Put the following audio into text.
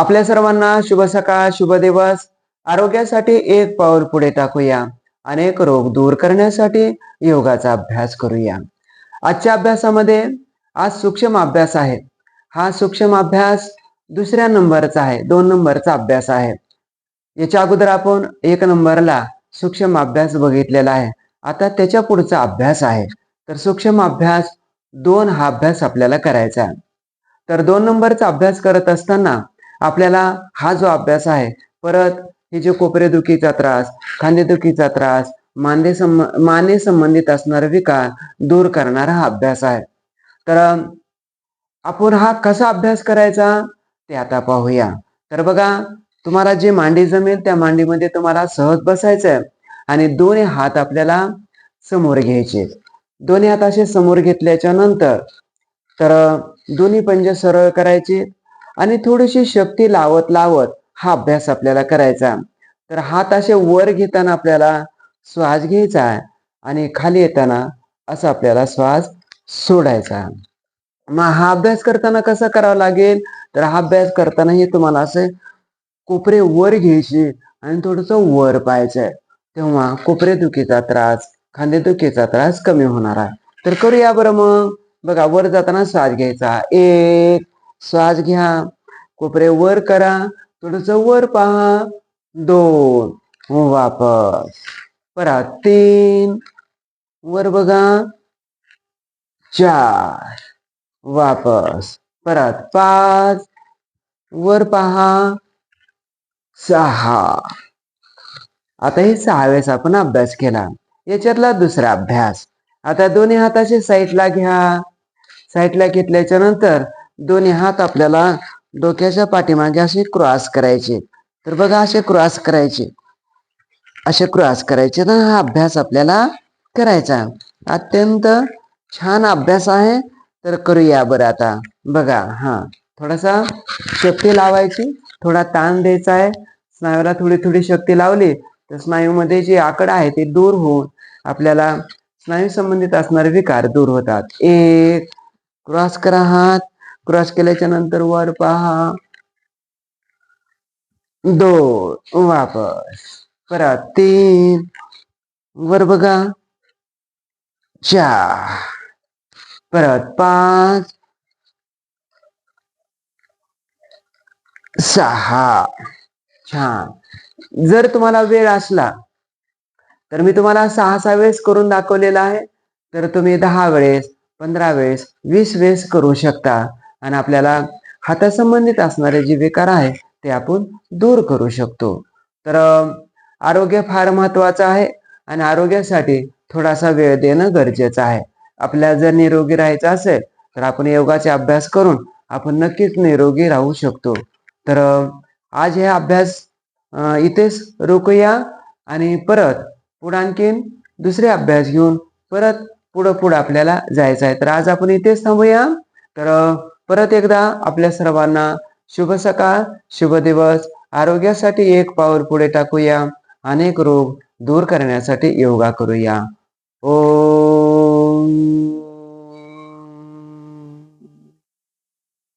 आपल्या सर्वांना शुभ सकाळ शुभ दिवस. आरोग्यासाठी एक पाऊल पुढे टाकूया. अनेक रोग दूर करण्यासाठी योगाचा अभ्यास करूया. आजच्या अभ्यासामध्ये आज सूक्ष्म अभ्यास आहे. हा सूक्ष्म अभ्यास दुसऱ्या नंबरचा आहे. दोन नंबरचा अभ्यास आहे. याच्या अगोदर आपण एक नंबरला सूक्ष्म अभ्यास बघितलेला आहे. आता त्याच्या पुढचा अभ्यास आहे. तर सूक्ष्म अभ्यास दोन हा अभ्यास आपल्याला करायचा आहे. तर दोन नंबरचा अभ्यास करत असताना आपल्याला हा जो अभ्यास आहे परत हे जे कोपरेदुखीचा त्रास खांदेदुखीचा त्रास मांदे संब माने संबंधित असणारे विकार दूर करणारा हा अभ्यास आहे. तर आपण हा कसा अभ्यास करायचा? ते आता पाहूया. तर बघा तुम्हाला जी मांडी जमेल त्या मांडीमध्ये तुम्हाला सहज बसायचं आहे आणि दोन्ही हात आपल्याला समोर घ्यायचे. दोन्ही हात असे समोर घेतल्याच्या नंतर तर दोन्ही पंजे सरळ करायचे. आणि थोडीशी शक्ती लावत लावत हा अभ्यास आपल्याला करायचा. तर हात असे वर घेताना आपल्याला श्वास घ्यायचा आहे आणि खाली येताना असा आपल्याला श्वास सोडायचा. मग हा अभ्यास करताना कसा करावा लागेल? तर हा अभ्यास करताना हे तुम्हाला असे कोपरे वर घ्यायचे आणि थोडस वर पाहायचंय. तेव्हा कोपरे दुखीचा त्रास खांदेदुखीचा त्रास कमी होणार आहे. तर करूया बरं मग. बघा वर जाताना श्वास घ्यायचा. एक श्वास घ्या. कोपरे वर करा. थोडस वर पहा. दोन. वापस. परत तीन. वर बघा. चार. वापस. परत पाच. वर पहा. सहा. आता हे सहा वेळेस आपण अभ्यास केला. याच्यातला दुसरा अभ्यास. आता दोन्ही हाताचे साईडला घ्या. साईडला घेतल्याच्या नंतर दोन्ही हात आपल्याला डोक्याच्या पाठीमागे असे क्रॉस करायचे. तर बघा असे क्रॉस करायचे. असे क्रॉस करायचे ना हा अभ्यास आपल्याला करायचा. अत्यंत छान अभ्यास आहे. तर करूया बरं आता. बघा हा. थोडासा शक्ती लावायची. थोडा ताण द्यायचा आहे. स्नायूला थोडी थोडी शक्ती लावली तर स्नायूमध्ये जी आकड आहे ते दूर होऊन आपल्याला स्नायू संबंधित असणारे विकार दूर होतात. एक क्रॉस करा हात. क्रॉस केल्याच्यानंतर वर पहा. दोन वापस. परत तीन. वर बघा. चार. परत पाच. सहा. छान. जर तुम्हाला वेळ असला तर मी तुम्हाला सहा सहा वेळेस करून दाखवलेला आहे. तर तुम्ही दहा वेळेस पंधरा वेळेस वीस वेळेस करू शकता. आणि आपल्याला हातासंबंधित असणारे जे विकार आहे ते आपण दूर करू शकतो. तर आरोग्य फार महत्वाचं आहे आणि आरोग्यासाठी थोडासा वेळ देणं गरजेचं आहे. आपल्याला जर निरोगी राहायचं असेल तर आपण योगाचा अभ्यास करून आपण नक्कीच निरोगी राहू शकतो. तर आज हे अभ्यास इथेच रोखूया आणि परत पुढं आणखीन दुसरे अभ्यास घेऊन परत पुढं पुढं आपल्याला जायचं आहे. तर आज आपण इथेच थांबूया. तर परत एकदा आपल्या सर्वांना शुभ सकाळ शुभ दिवस. आरोग्यासाठी एक पाऊल पुढे टाकूया. अनेक रोग दूर करण्यासाठी योगा करूया. ओ